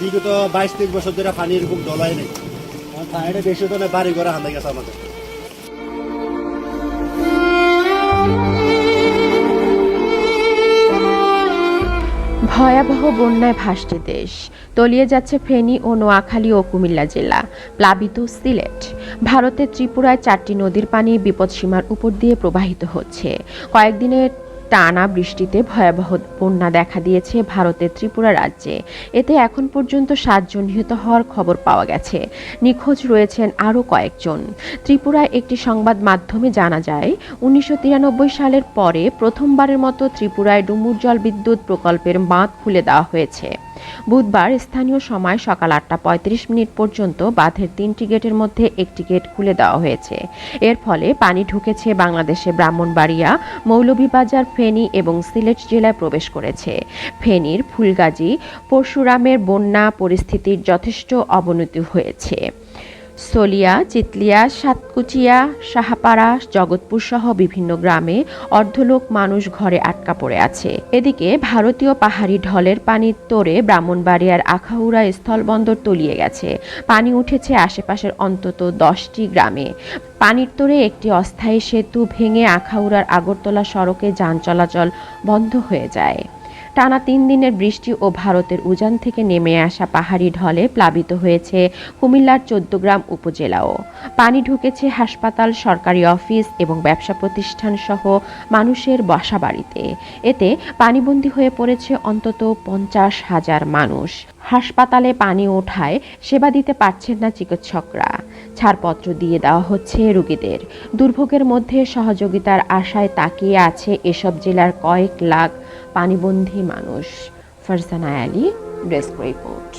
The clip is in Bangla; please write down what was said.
বিগত বাইশ তেইশ বছর ধরে পানি এরকম নেই। পানিটা বেশি বাড়ি গেছে আমাদের। ভয়াবহ বন্যায় ভাসছে দেশ। তলিয়ে যাচ্ছে ফেনী ও নোয়াখালী ও কুমিল্লা জেলা, প্লাবিত সিলেট। ভারতের ত্রিপুরায় চারটি নদীর পানি বিপদসীমার উপর দিয়ে প্রবাহিত হচ্ছে। কয়েকদিনের টানা বৃষ্টিতে ভয়াবহ বন্যা দেখা দিয়েছে ভারতের ত্রিপুরা রাজ্যে। এতে এখন পর্যন্ত সাতজন নিহত হওয়ার খবর পাওয়া গেছে। নিখোঁজ রয়েছেন আরও কয়েকজন। ত্রিপুরায় একটি সংবাদ মাধ্যমে জানা যায়, উনিশশো তিরানব্বই সালের পরে প্রথমবারের মতো ত্রিপুরায় ডুমুর জল বিদ্যুৎ প্রকল্পের বাঁধ খুলে দেওয়া হয়েছে। বুধবার স্থানীয় সময় সকাল আটটা পঁয়ত্রিশ মিনিট পর্যন্ত বাঁধের তিনটি গেটের মধ্যে একটি গেট খুলে দেওয়া হয়েছে। এর ফলে পানি ঢুকেছে বাংলাদেশে ব্রাহ্মণবাড়িয়া, মৌলভীবাজার, ফেনী এবং সিলেট জেলায় প্রবেশ করেছে। ফেনীর ফুলগাজী, পরশুরামের বন্যা পরিস্থিতির যথেষ্ট অবনতি হয়েছে। সলিয়া চিতলিয়া, সাতকুচিয়া, সাহাপাড়া, জগৎপুর সহ বিভিন্ন গ্রামে অর্ধলোক মানুষ ঘরে আটকা পড়ে আছে। এদিকে ভারতীয় পাহাড়ি ঢলের পানির তোরে ব্রাহ্মণবাড়িয়ার আখাউড়া স্থলবন্দর তলিয়ে গেছে। পানি উঠেছে আশেপাশের অন্তত দশটি গ্রামে। পানির তোরে একটি অস্থায়ী সেতু ভেঙে আখাউড়ার আগরতলা সড়কে যান চলাচল বন্ধ হয়ে যায়। টানা তিন দিনের বৃষ্টি ও ভারতের উজান থেকে নেমে আসা পাহাড়ি ঢলে প্লাবিত হয়েছে কুমিল্লার চোদ্দগ্রাম উপজেলাও। পানি ঢুকেছে হাসপাতাল, সরকারি অফিস এবং ব্যবসা প্রতিষ্ঠান সহ মানুষের বাসাবাড়িতে। এতে পানিবন্দী হয়ে পড়েছে অন্তত পঞ্চাশ হাজার মানুষ। হাসপাতালে পানি ওঠায় সেবা দিতে পারছেন না চিকিৎসকরা। ছাড়পত্র দিয়ে দেওয়া হচ্ছে রোগীদের। দুর্ভোগের মধ্যে সহযোগিতার আশায় তাকিয়ে আছে এসব জেলার কয়েক লাখ পানিবন্দী মানুষ। Farzana Ali, desk report.